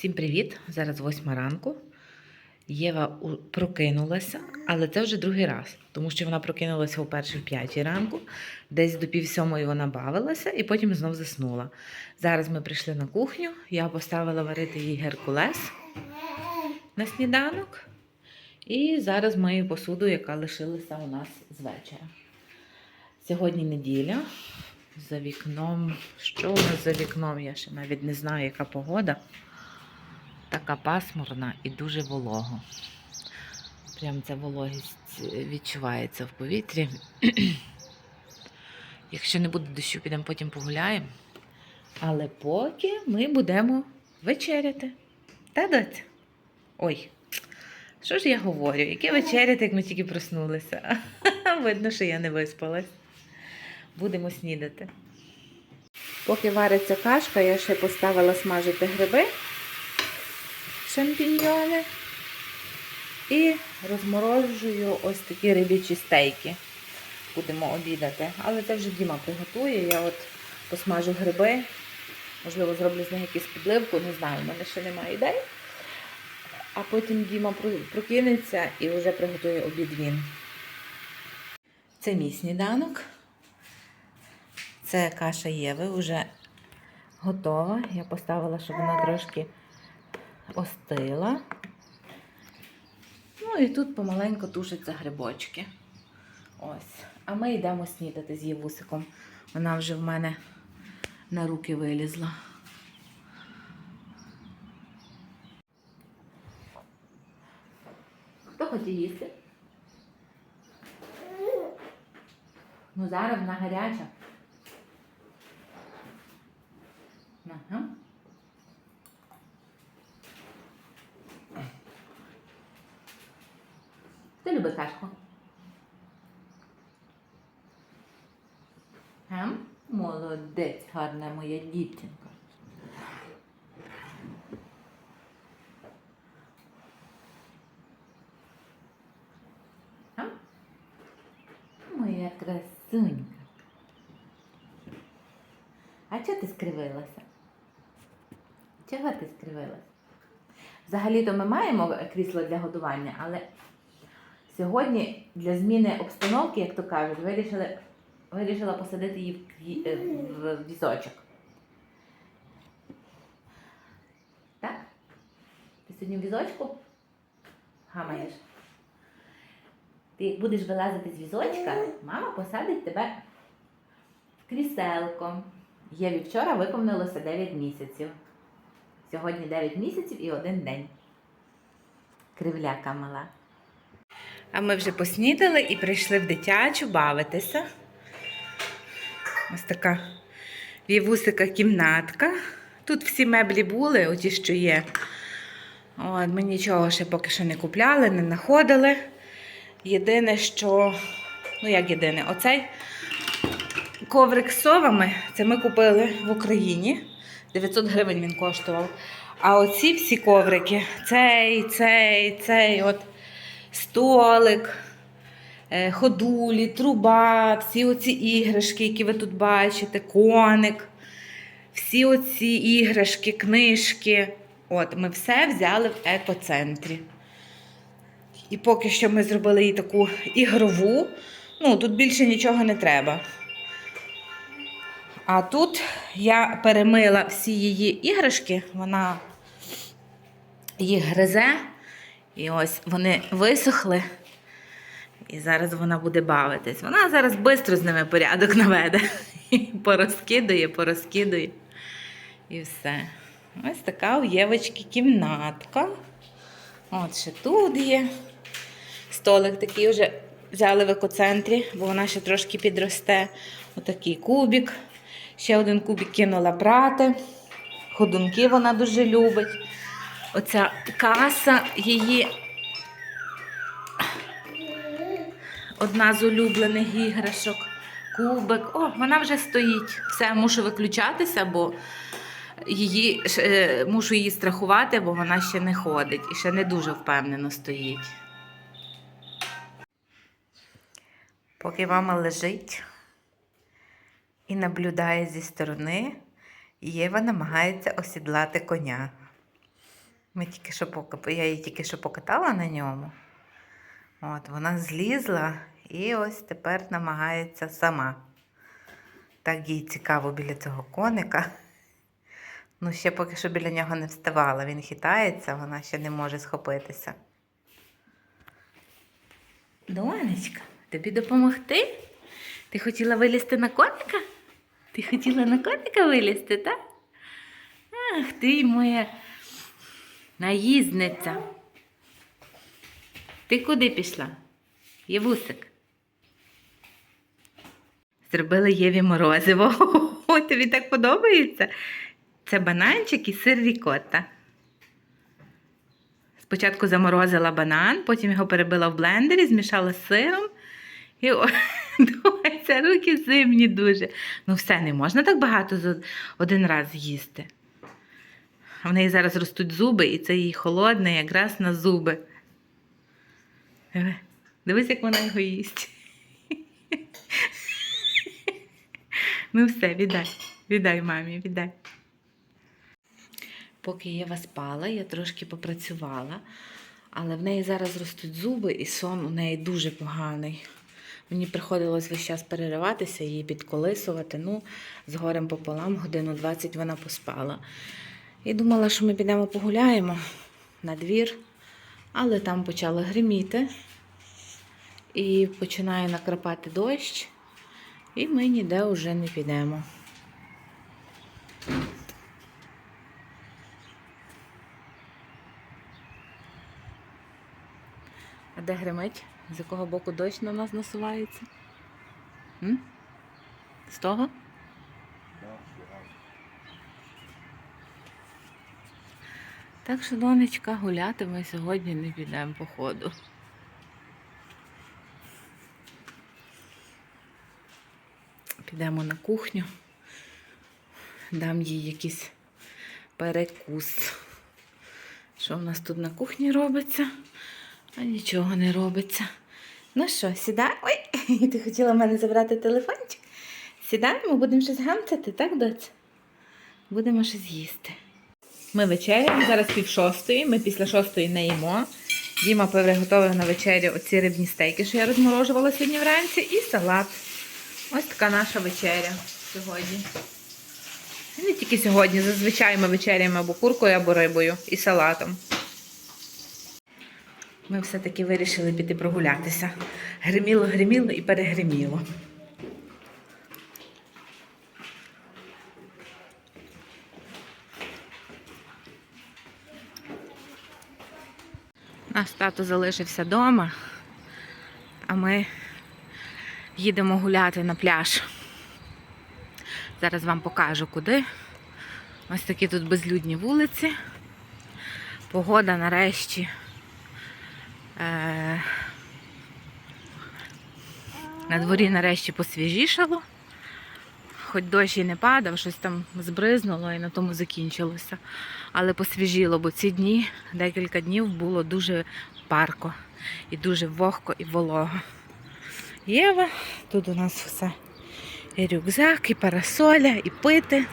Всім привіт! Зараз восьма ранку. Єва прокинулася, але це вже другий раз, тому що вона прокинулася вперше в п'ятій ранку, десь до пів сьомої вона бавилася і потім знов заснула. Зараз ми прийшли на кухню, я поставила варити їй геркулес на сніданок. І зараз мию посуду, яка лишилася у нас з вечора. Сьогодні неділя. За вікном. Що у нас за вікном? Я ще навіть не знаю, яка погода. Така пасмурна і дуже волого. Прям ця вологість е, відчувається в повітрі. Якщо не буде дощу, підемо потім погуляємо. Але поки ми будемо вечеряти. Та доця? Ой, що ж я говорю? Яке вечеряти, як ми тільки проснулися? Видно, що я не виспалась. Будемо снідати. Поки вариться кашка, я ще поставила смажити гриби, шампіньйони і розморожую ось такі рибічі стейки. Будемо обідати. Але це вже Діма приготує. Я от посмажу гриби. Можливо, зроблю з них якусь підливку, не знаю, в мене ще немає ідей. А потім Діма прокинеться і вже приготує обід він. Це мій сніданок. Це каша Єви вже готова. Я поставила, щоб вона трошки остила. Ну і тут помаленьку тушаться грибочки. Ось. А ми йдемо снідати з Євусиком. Вона вже в мене на руки вилізла. Хто хоче їсти? Ну зараз вона гаряча. Ага. Любить кашку? Ем? Молодець, гарна моя дівчинка. Ем? Моя красунька. А чого ти скривилася? Чого ти скривилася? Взагалі-то ми маємо крісло для годування, але сьогодні для зміни обстановки, як то кажуть, вирішили, вирішила посадити її в, е, візочок. Так? Ти сьогодні в візочку гамаєш? Ти як будеш вилазити з візочка, мама посадить тебе в кріселко. Єві вчора виповнилося 9 місяців. Сьогодні 9 місяців і один день. Кривляка мала. А ми вже поснідали і прийшли в дитячу бавитися. Ось така вівусика кімнатка. Тут всі меблі були, оті, що є. От, ми нічого ще поки що не купляли, не знаходили. Єдине, що, ну як єдине, оцей коврик з совами, це ми купили в Україні. 900 гривень він коштував. А оці всі коврики, цей, цей, цей, от столик, е, ходулі, труба, всі оці іграшки, які ви тут бачите, коник, всі оці іграшки, книжки. От, ми все взяли в екоцентрі. І поки що ми зробили їй таку ігрову. Ну, тут більше нічого не треба. А тут я перемила всі її іграшки, вона їх гризе. І ось вони висохли. І зараз вона буде бавитись. Вона зараз швидко з ними порядок наведе. Порозкидує, порозкидує. І все. Ось така у Євочки кімнатка. От ще тут є. Столик такий вже взяли в екоцентрі, бо вона ще трошки підросте. Отакий кубик. Ще один кубик кинула брати. Ходунки вона дуже любить. Оця каса її одна з улюблених іграшок. Кубик. О, вона вже стоїть. Все, мушу виключатися, бо її, е, мушу її страхувати, бо вона ще не ходить і ще не дуже впевнено стоїть. Поки мама лежить і наблюдає зі сторони, Єва намагається осідлати коня. Ми тільки що пока- я її тільки що покатала на ньому. От, вона злізла і ось тепер намагається сама. Так їй цікаво біля цього коника. Ну, ще поки що біля нього не вставала. Він хитається, вона ще не може схопитися. Донечка, тобі допомогти? Ти хотіла вилізти на коника? Ти хотіла на коника вилізти, так? Ах, ти моя наїзниця. Ти куди пішла? Євусик. Зробили Єві морозиво. О, тобі так подобається? Це бананчик і сир рікотта. Спочатку заморозила банан, потім його перебила в блендері, змішала з сиром. І думається, руки зимні дуже. Ну, все, не можна так багато один раз їсти. В неї зараз ростуть зуби, і це їй холодне якраз на зуби. Дивись, як вона його їсть. Ну все, віддай. Віддай мамі, віддай. Поки Єва спала, я трошки попрацювала, але в неї зараз ростуть зуби, і сон у неї дуже поганий. Мені приходилось весь час перериватися, її підколисувати. Ну, з горем пополам, годину 20 вона поспала. І думала, що ми підемо погуляємо на двір, але там почало гриміти. І починає накрапати дощ, і ми ніде вже не підемо. А де гримить? З якого боку дощ на нас насувається? М? З того? Так що, донечка, гуляти ми сьогодні не підемо по ходу. Підемо на кухню, дам їй якийсь перекус. Що в нас тут на кухні робиться? А нічого не робиться. Ну що, сідай? Ой, ти хотіла в мене забрати телефончик? Сідаємо, будемо щось гамцяти, так, доць? Будемо щось їсти. Ми вечеряємо, зараз пів шостої, ми після шостої не їмо. Діма приготував на вечерю оці рибні стейки, що я розморожувала сьогодні вранці, і салат. Ось така наша вечеря сьогодні. І не тільки сьогодні, зазвичай ми вечеряємо або куркою, або рибою і салатом. Ми все-таки вирішили піти прогулятися. Гриміло, гриміло і перегриміло. Наш тато залишився вдома, а ми їдемо гуляти на пляж. Зараз вам покажу куди. Ось такі тут безлюдні вулиці. Погода нарешті. Е- на дворі нарешті посвіжішало. Хоч дощ і не падав, щось там збризнуло і на тому закінчилося. Але посвіжіло, бо ці дні, декілька днів було дуже парко і дуже вогко і волого. Єва, тут у нас все. І рюкзак, і парасоля, і пити,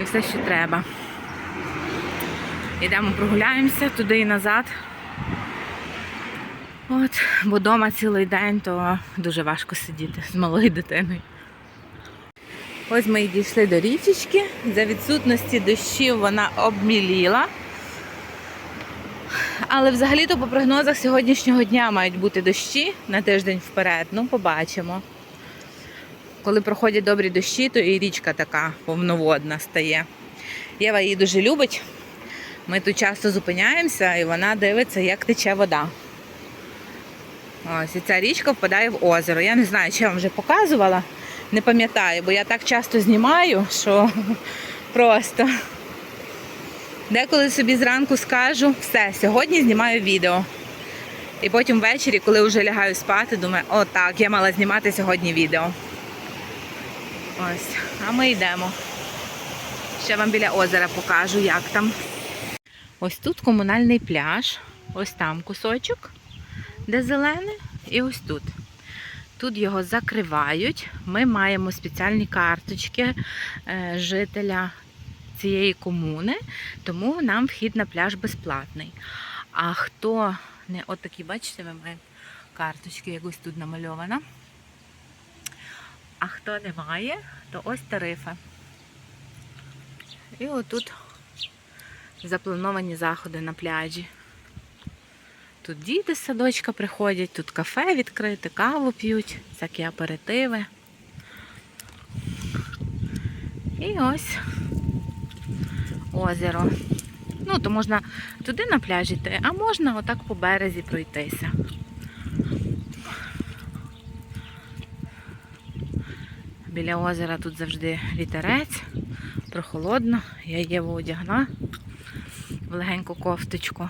і все, що треба. Йдемо прогуляємося туди і назад. От, бо вдома цілий день, то дуже важко сидіти з малою дитиною. Ось ми і дійшли до річечки. За відсутності дощів вона обміліла. Але взагалі-то по прогнозах сьогоднішнього дня мають бути дощі на тиждень вперед. Ну, побачимо. Коли проходять добрі дощі, то і річка така повноводна стає. Єва її дуже любить. Ми тут часто зупиняємося і вона дивиться, як тече вода. Ось і ця річка впадає в озеро. Я не знаю, чи я вам вже показувала. Не пам'ятаю, бо я так часто знімаю, що просто деколи собі зранку скажу, все, сьогодні знімаю відео. І потім ввечері, коли вже лягаю спати, думаю, о так, я мала знімати сьогодні відео. Ось, а ми йдемо. Ще вам біля озера покажу, як там. Ось тут комунальний пляж, ось там кусочок, де зелене, і ось тут. Тут його закривають. Ми маємо спеціальні карточки е, жителя цієї комуни, тому нам вхід на пляж безплатний. А хто не от такі, бачите, ви маєте карточки, якось тут намальована. А хто не має, то ось тарифи. І отут заплановані заходи на пляжі. Тут діти з садочка приходять, тут кафе відкрите, каву п'ють, всякі аперитиви. І ось озеро. Ну, то можна туди на пляж йти, а можна отак по березі пройтися. Біля озера тут завжди вітерець, прохолодно. Я Єву одягна в легеньку кофточку.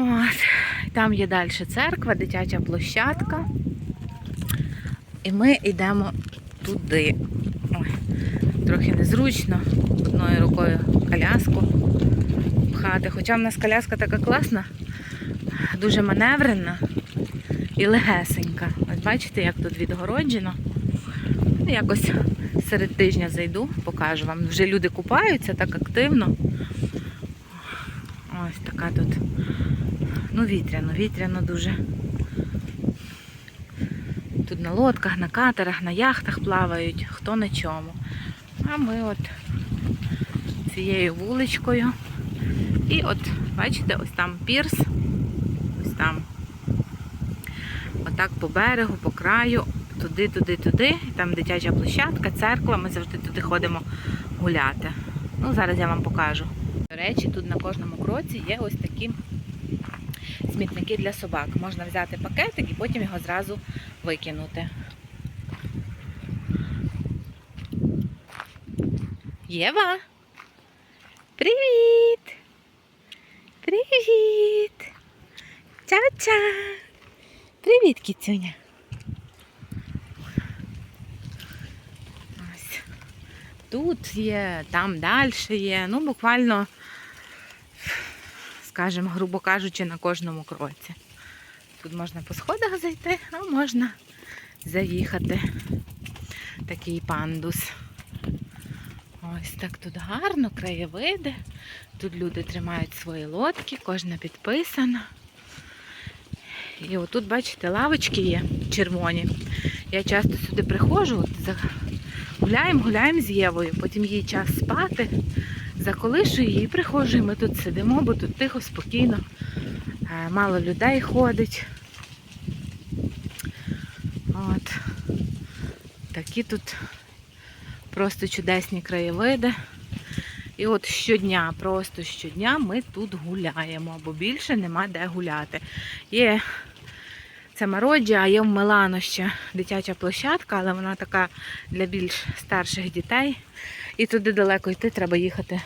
От. Там є далі церква, дитяча площадка. І ми йдемо туди. Ой, трохи незручно одною рукою коляску пхати. Хоча в нас коляска така класна, дуже маневрена і легесенька. Ось бачите, як тут відгороджено. Якось серед тижня зайду, покажу вам. Вже люди купаються так активно. Ось така тут. Ну, вітряно, вітряно дуже. Тут на лодках, на катерах, на яхтах плавають, хто на чому. А ми от цією вуличкою. І от, бачите, ось там пірс, ось там. Отак по берегу, по краю, туди, туди, туди. Там дитяча площадка, церква, ми завжди туди ходимо гуляти. Ну, зараз я вам покажу. До речі, тут на кожному кроці є ось такі смітники для собак. Можна взяти пакетик і потім його зразу викинути. Єва! Привіт! Привіт! Ча-ча! Привіт, кіцюня! Ось. Тут є, там далі є, ну буквально, скажімо, грубо кажучи, на кожному кроці. Тут можна по сходах зайти, а можна заїхати. Такий пандус. Ось так тут гарно, краєвиди. Тут люди тримають свої лодки, кожна підписана. І отут, бачите, лавочки є червоні. Я часто сюди приходжу, гуляємо, гуляємо з Євою, потім їй час спати, заколишую її і приходжу, ми тут сидимо, бо тут тихо, спокійно, е, мало людей ходить. От. Такі тут просто чудесні краєвиди. І от щодня, просто щодня ми тут гуляємо, бо більше нема де гуляти. Є це Мароджі, а є в Милано ще дитяча площадка, але вона така для більш старших дітей. І туди далеко йти, треба їхати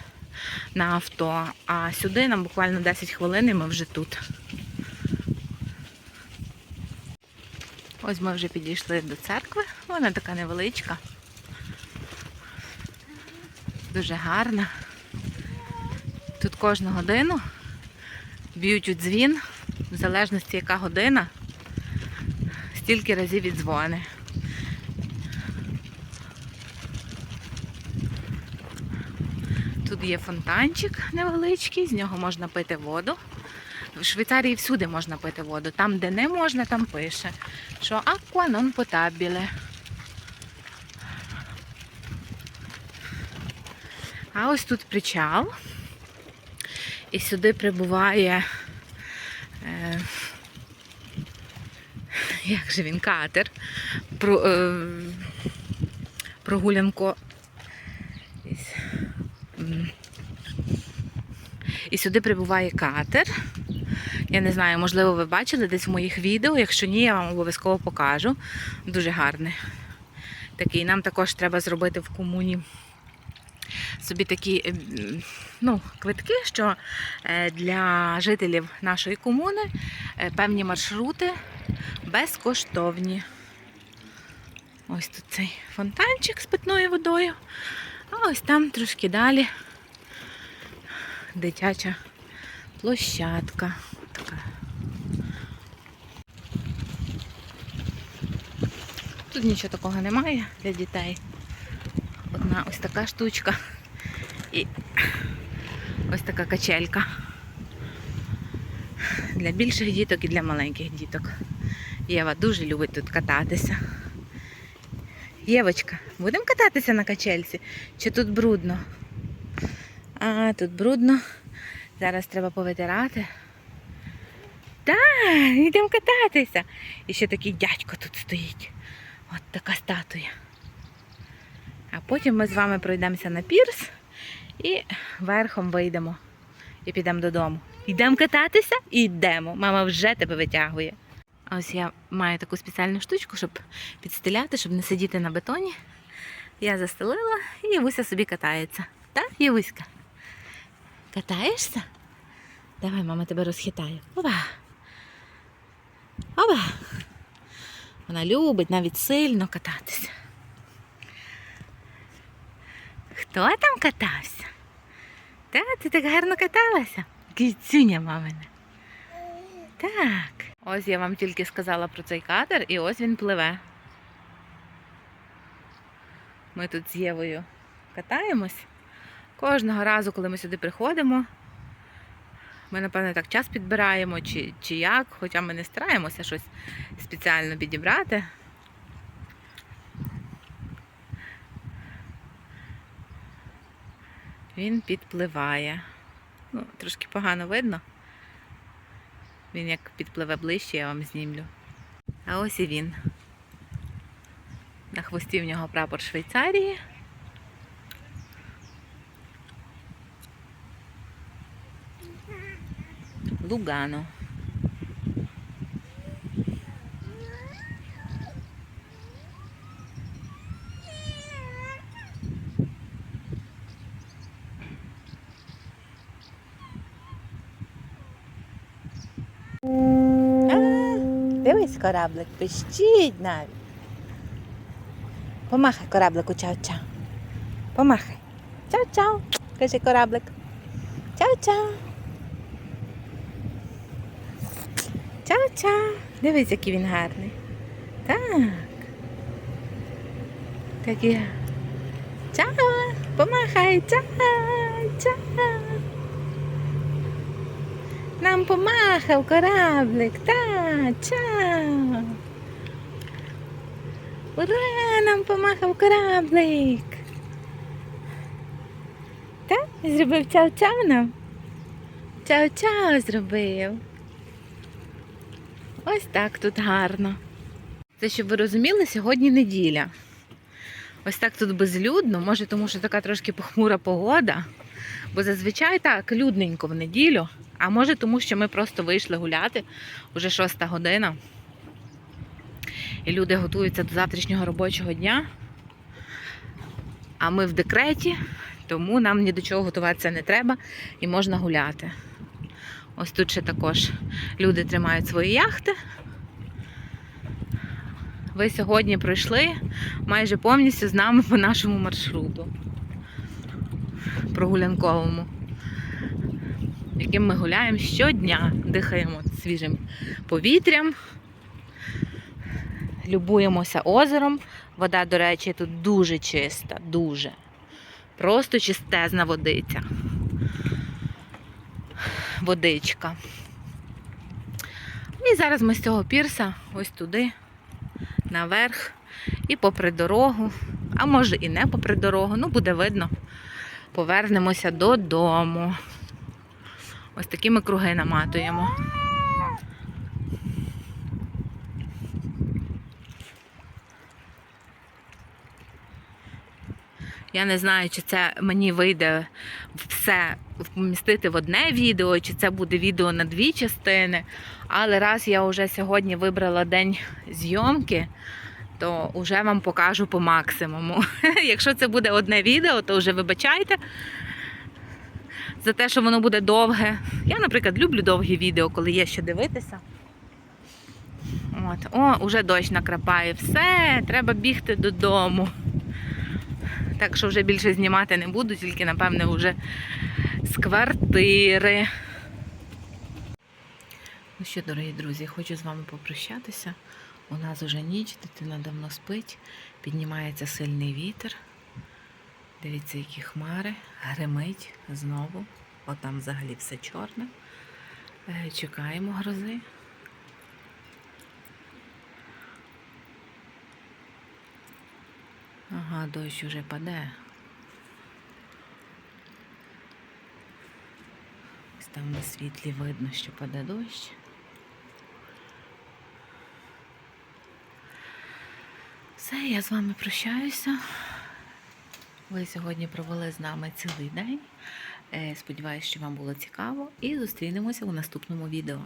на авто. А сюди нам буквально 10 хвилин і ми вже тут. Ось ми вже підійшли до церкви. Вона така невеличка. Дуже гарна. Тут кожну годину б'ють у дзвін, в залежності яка година, стільки разів від Тут є фонтанчик невеличкий, з нього можна пити воду. В Швейцарії всюди можна пити воду. Там, де не можна, там пише, що аква нон потабіле. А ось тут причал. І сюди прибуває, е, як же він, катер, про, е, прогулянко. І сюди прибуває катер. Я не знаю, можливо, ви бачили десь в моїх відео. Якщо ні, я вам обов'язково покажу. Дуже гарний. Такий. Нам також треба зробити в комуні собі такі ем, ну, квитки, що е, для жителів нашої комуни е, певні маршрути безкоштовні. Ось тут цей фонтанчик з питною водою. А ось там трошки далі дитяча площадка. Така. Тут нічого такого немає для дітей. Одна ось така штучка. І ось така качелька. Для більших діток і для маленьких діток. Єва дуже любить тут кататися. Євочка, будемо кататися на качельці? Чи тут брудно? А, тут брудно. Зараз треба повитирати. Так, йдемо кататися. І ще такий дядько тут стоїть. От така статуя. А потім ми з вами пройдемося на пірс і верхом вийдемо і підемо додому. Йдемо кататися? Йдемо. Мама вже тебе витягує. Ось я маю таку спеціальну штучку, щоб підстеляти, щоб не сидіти на бетоні. Я застелила і Євуся собі катається. Так, Євуська? Катаєшся? Давай, мама тебе розхитає. Опа. Опа. Вона любить навіть сильно кататися. Хто там катався? Та, ти так гарно каталася? Кіцюня мамина. Так. Ось я вам тільки сказала про цей катер, і ось він пливе. Ми тут з Євою катаємось. Кожного разу, коли ми сюди приходимо, ми, напевно, так час підбираємо, чи, чи як, хоча ми не стараємося щось спеціально підібрати. Він підпливає. Ну, трошки погано видно. Він як підпливе ближче, я вам знімлю. А ось і він. На хвості в нього прапор Швейцарії. Лугано. А, дивись, кораблик, пищить навіть. Помахай кораблику, чао-чао. Помахай. Чао-чао. Кажи кораблик. Чао-чао. Чао-чао. Дивись, який він гарний. Так. Такий. Чао. Помахай. Чао. Чао. Нам помахав кораблик. Та, чао. Ура! Нам помахав кораблик. Так? Зробив чао-чао нам? Чао-чао зробив. Ось так тут гарно. Це щоб ви розуміли, сьогодні неділя. Ось так тут безлюдно, може, тому що така трошки похмура погода. Бо зазвичай так людненько в неділю. А може, тому що ми просто вийшли гуляти уже шоста година. І люди готуються до завтрашнього робочого дня. А ми в декреті, тому нам ні до чого готуватися не треба і можна гуляти. Ось тут ще також люди тримають свої яхти. Ви сьогодні пройшли майже повністю з нами по нашому маршруту прогулянковому, яким ми гуляємо щодня, дихаємо свіжим повітрям, любуємося озером. Вода, до речі, тут дуже чиста, дуже. Просто чистезна водиця. Водичка. І зараз ми з цього пірса ось туди, наверх, і попри дорогу, а може і не попри дорогу, ну буде видно, повернемося додому. Ось такі ми круги наматуємо. Я не знаю, чи це мені вийде все вмістити в одне відео, чи це буде відео на дві частини. Але раз я вже сьогодні вибрала день зйомки, то вже вам покажу по максимуму. Якщо це буде одне відео, то вже вибачайте за те, що воно буде довге. Я, наприклад, люблю довгі відео, коли є що дивитися. От. О, уже дощ накрапає. Все, треба бігти додому. Так що вже більше знімати не буду, тільки, напевне, вже з квартири. Ну що, дорогі друзі, хочу з вами попрощатися. У нас уже ніч, дитина давно спить, піднімається сильний вітер. Дивіться, які хмари, гримить знову. Отам взагалі все чорне. Е, Чекаємо грози. Ага, дощ уже паде. Ось там на світлі видно, що паде дощ. Все, я з вами прощаюся. Ви сьогодні провели з нами цілий день. Е, Сподіваюсь, що вам було цікаво. І зустрінемося у наступному відео.